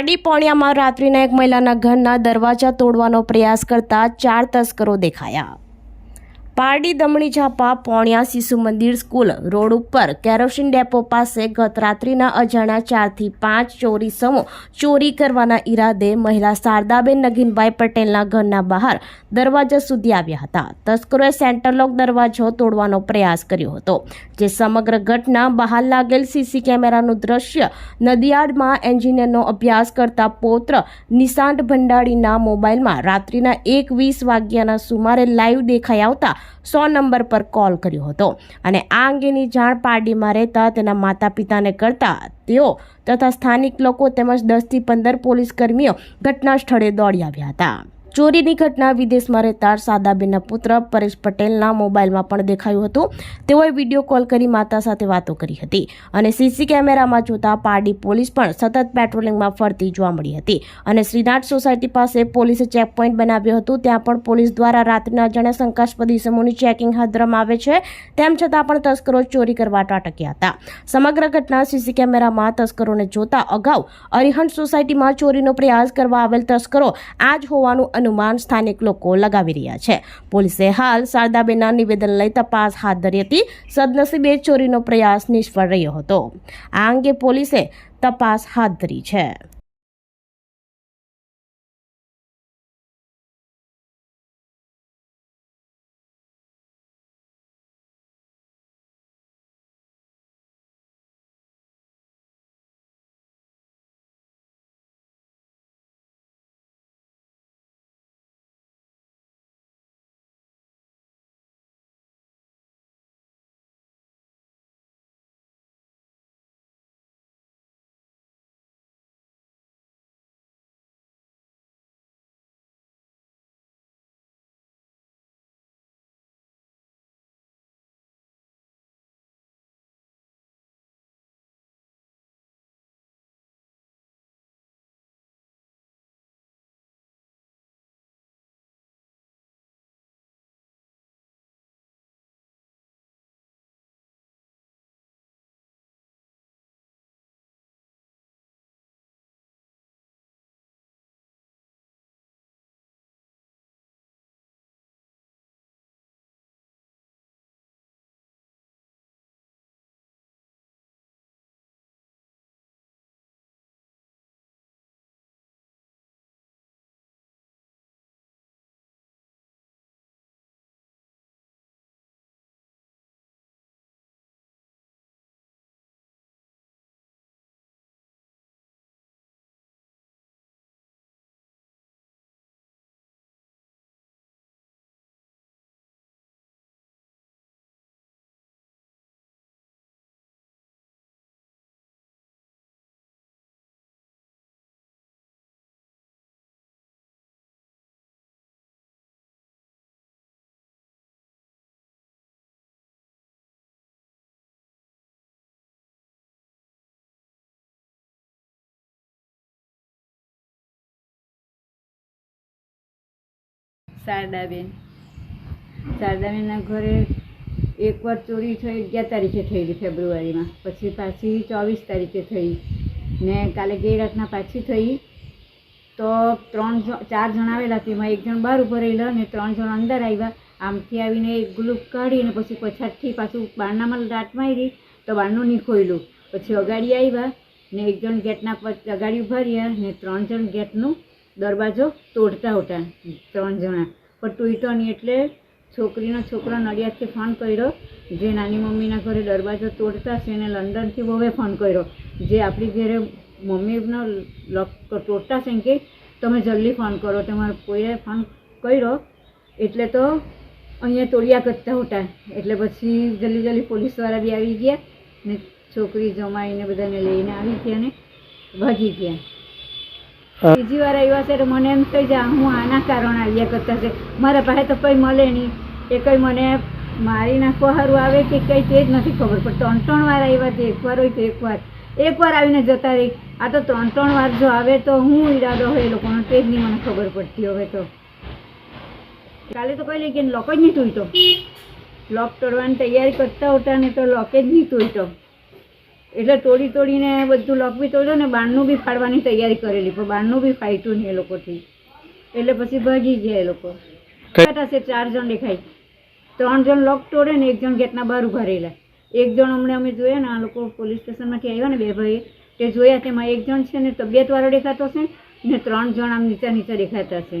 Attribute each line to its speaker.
Speaker 1: પારડી પોણિયામાં રાત્રિના એક મહિલાના ઘરના દરવાજા તોડવાનો પ્રયાસ કરતા ચાર તસ્કરો દેખાયા. પારડી દમણી ઝાપા પોણિયા શિશુ મંદિર સ્કૂલ રોડ ઉપર કેરોસીન ડેપો પાસે ગત રાત્રિના અજાણ્યા ચારથી પાંચ ચોરી સમૂહ ચોરી કરવાના ઈરાદે મહિલા શારદાબેન નગીનભાઈ પટેલના ઘરના બહાર દરવાજા સુધી આવ્યા હતા. તસ્કરોએ સેન્ટરલોક દરવાજો તોડવાનો પ્રયાસ કર્યો હતો, જે સમગ્ર ઘટના બહાર લાગેલ સીસી કેમેરાનું દ્રશ્ય નદિયાડમાં એન્જિનિયરનો અભ્યાસ કરતા પૌત્ર નિશાંત ભંડારીના મોબાઈલમાં રાત્રિના એક વીસ વાગ્યાના સુમારે લાઈવ દેખાઈ આવતા સો નંબર પર કોલ કર્યો હતો. અને આ અંગેની જાણ પારડીમાં રહેતા તેના માતા પિતાને કરતા તેઓ તથા સ્થાનિક લોકો તેમજ દસથી પંદર પોલીસ કર્મીઓ ઘટના સ્થળે દોડી આવ્યા હતા. ચોરીની ઘટના વિદેશમાં રહેતા સાદાબેનના પુત્ર પરેશ પટેલના મોબાઈલમાં પણ દેખાયું હતું. તેઓએ વીડિયો કોલ કરી માતા સાથે વાતો કરી હતી અને સીસી કેમેરામાં જોતા પારડી પોલીસ પણ સતત પેટ્રોલિંગમાં ફરતી જોવા મળી હતી અને શ્રીનાથ સોસાયટી પાસે પોલીસે ચેકપોઇન્ટ બનાવ્યું હતું. ત્યાં પણ પોલીસ દ્વારા રાત્રિના અજાણ્યા શંકાસ્પદ ઇસમોની ચેકિંગ હાથ ધરવામાં આવે છે. તેમ છતાં પણ તસ્કરો ચોરી કરવા અટક્યા હતા. સમગ્ર ઘટના સીસી કેમેરામાં તસ્કરોને જોતા અગાઉ અરિહંત સોસાયટીમાં ચોરીનો પ્રયાસ કરવા આવેલ તસ્કરો આ જ હોવાનું અનુમાન સ્થાનિક લોકો લગાવી રહ્યા છે. પોલીસે હાલ શારદાબેનના નિવેદન લઈ તપાસ હાથ ધરી હતી. સદનસીબે ચોરીનો પ્રયાસ નિષ્ફળ રહ્યો હતો. આ અંગે પોલીસે તપાસ હાથ ધરી છે.
Speaker 2: શારદાબેન શારદાબેનના ઘરે એકવાર ચોરી થઈ, અગિયાર તારીખે થયેલી ફેબ્રુઆરીમાં. પછી પાછી ચોવીસ તારીખે થઈ. ને કાલે ગઈ રાતના પાછી થઈ. તો ત્રણ ચાર જણા આવેલા તેમાં એક જણ બહાર ઊભો રહેલો અને ત્રણ જણ અંદર આવ્યા. આમથી આવીને એક ગ્લુપ કાઢીને પછી પછાડથી પાછું બારણામાં દાંત મારી તો બારણું નહીં ખોયલું પછી અગાડી આવ્યા ને એક જણ ગેટના અગાડી ઊભા રહ્યા ને ત્રણ જણ ગેટનું દરવાજો તોડતા હતા. ત્રણ જણા. પણ તૂટ્યો નહીં એટલે છોકરીનો છોકરો નડિયાદથી ફોન કર્યો. જે નાની મમ્મીના ઘરે દરવાજો તોડતા છે એને લંડનથી બહુએ ફોન કર્યો. જે આપણી ઘરે મમ્મીનો લોક તોડતા છે કે, તમે જલ્દી ફોન કરો. તમારે કોઈએ ફોન કર્યો. એટલે તો અહીંયા તોડિયા કરતા હતા. એટલે પછી જલ્દી જલ્દી પોલીસવાળા બી આવી ગયા ને છોકરી જમાઈને બધાને લઈને આવી ગયા ને ભાગી ગયા. બીજી વાર આવ્યા છે તો મને એમ થઈ જાય હું આના કારણે આવ્યા કરતા છે? મારા પાસે તો કંઈ મળે નહીં. એ કંઈ મને મારી નાખવા સારું આવે કે કંઈ તે જ નથી ખબર, પણ ત્રણ ત્રણ વાર આવ્યા તે એકવાર હોય તો એકવાર. એકવાર આવીને જતા રહી. આ તો ત્રણ ત્રણ વાર જો આવે તો હું ઈરાદો હોય એ લોકોનો, તે જ નહીં મને ખબર પડતી હવે તો. કાલે તો કહી કે લોક જ નહીં તૂટતો લોક તોડવાની તૈયારી કરતા હોતા ને તો લોક જ નહીં તૂટતો એટલે તોડી તોડીને બધું લોક બી તોડ્યો ને બાણનું બી ફાડવાની તૈયારી કરેલી પણ બાણનું બી ફાટ્યું નહીં એ લોકોથી. એટલે પછી ભાગી ગયા એ લોકો. હશે ચાર જણ દેખાય. ત્રણ જણ લોક તોડે ને એક જણ ગેટના બહાર ઊભા રહેલા. એક જણ હમણાં અમે જોયા ને આ લોકો પોલીસ સ્ટેશનમાંથી આવ્યા ને બે ભાઈ તે જોયા તેમાં એક જણ છે ને તબિયતવાળો દેખાતો છે ને ત્રણ જણ આમ નીચા નીચે દેખાતા છે